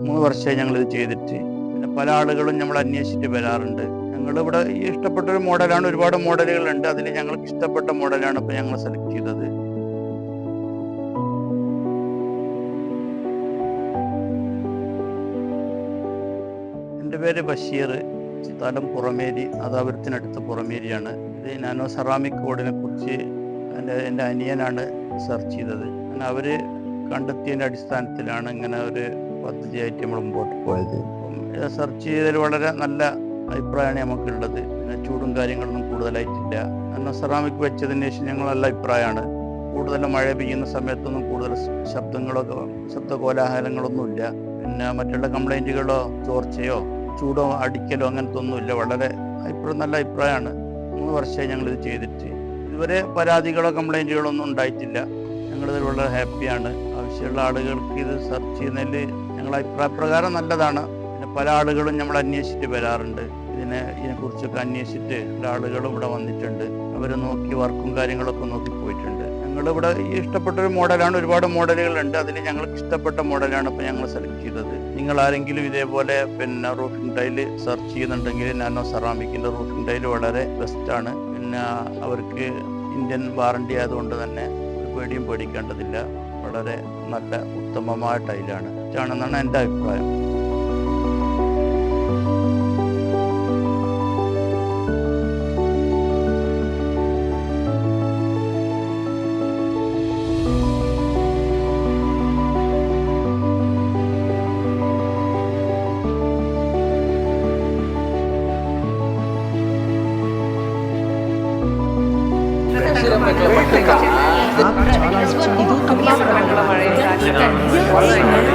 മൂന്ന് വർഷമായി ഞങ്ങൾ ഇത് ചെയ്തിട്ട്. പിന്നെ പല ആളുകളും നമ്മൾ അന്വേഷിച്ചിട്ട് വരാറുണ്ട്. ഈ ഇഷ്ടപ്പെട്ട ഒരു മോഡലാണ്. ഒരുപാട് മോഡലുകളുണ്ട്. അതിൽ ഞങ്ങൾക്ക് ഇഷ്ടപ്പെട്ട മോഡലാണ് ഇപ്പം ഞങ്ങൾ സെലക്ട് ചെയ്തത്. എന്റെ പേര് ബഷീർ. സ്ഥലം പുറമേരി നാദാപുരത്തിനടുത്ത് പുറമേരിയാണ്. ഇത് നാനോ സെറാമിക് കോഡിനെ കുറിച്ച് എന്റെ എന്റെ അനിയനാണ് സെർച്ച് ചെയ്തത്. അങ്ങനെ അവർ കണ്ടെത്തിയതിന്റെ അടിസ്ഥാനത്തിലാണ് ഇങ്ങനെ ഒരു പദ്ധതിയായിട്ട് നമ്മൾ മുമ്പോട്ട് പോയത്. അപ്പം സെർച്ച് ചെയ്തതിൽ വളരെ നല്ല അഭിപ്രായമാണ് നമുക്കുള്ളത്. പിന്നെ ചൂടും കാര്യങ്ങളൊന്നും കൂടുതലായിട്ടില്ല. കാരണം സെറാമിക് വെച്ചതിന് ശേഷം ഞങ്ങൾ നല്ല അഭിപ്രായമാണ്. കൂടുതൽ മഴ പെയ്യുന്ന സമയത്തൊന്നും കൂടുതൽ ശബ്ദങ്ങളൊക്കെ ശബ്ദ കോലാഹലങ്ങളൊന്നുമില്ല പിന്നെ മറ്റുള്ള കംപ്ലൈന്റുകളോ ചോർച്ചയോ ചൂടോ അടിക്കലോ അങ്ങനത്തെ ഒന്നുമില്ല വളരെ അഭിപ്രായം നല്ല അഭിപ്രായമാണ്. മൂന്ന് വർഷമായി ഞങ്ങളിത് ചെയ്തിട്ട്. ഇതുവരെ പരാതികളോ കംപ്ലൈന്റുകളോ ഒന്നും ഉണ്ടായിട്ടില്ല. ഞങ്ങളിത് വളരെ ഹാപ്പിയാണ്. ആവശ്യമുള്ള ആളുകൾക്ക് ഇത് സെർച്ച് ചെയ്യുന്നതിൽ ഞങ്ങളുടെ അഭിപ്രായ പ്രകാരം നല്ലതാണ്. പിന്നെ പല ആളുകളും നമ്മൾ അന്വേഷിച്ചിട്ട് വരാറുണ്ട്. ഇതിനെ ഇതിനെ ഇതിനെക്കുറിച്ചൊക്കെ അന്വേഷിച്ചിട്ട് പല ആളുകളും ഇവിടെ വന്നിട്ടുണ്ട്. അവർ നോക്കി വർക്കും കാര്യങ്ങളൊക്കെ നോക്കി പോയിട്ടുണ്ട്. ഞങ്ങളിവിടെ ഇഷ്ടപ്പെട്ട ഒരു മോഡലാണ്. ഒരുപാട് മോഡലുകളുണ്ട്. അതിൽ ഞങ്ങൾക്ക് ഇഷ്ടപ്പെട്ട മോഡലാണ് ഇപ്പോൾ ഞങ്ങൾ സെലക്ട് ചെയ്തത്. നിങ്ങൾ ആരെങ്കിലും ഇതേപോലെ പിന്നെ റൂഫിംഗ് ടൈൽ സെർച്ച് ചെയ്യുന്നുണ്ടെങ്കിൽ നാനോ സെറാമിക്കിന്റെ റൂഫിംഗ് ടൈൽ വളരെ ബെസ്റ്റാണ് പിന്നെ അവർക്ക് ഇന്ത്യൻ വാറണ്ടി ആയതുകൊണ്ട് തന്നെ പേടിയും പേടിക്കേണ്ടതില്ല. വളരെ നല്ല ഉത്തമമായ ടൈലാണ്. ഇതാണെന്നാണ് എന്റെ അഭിപ്രായം.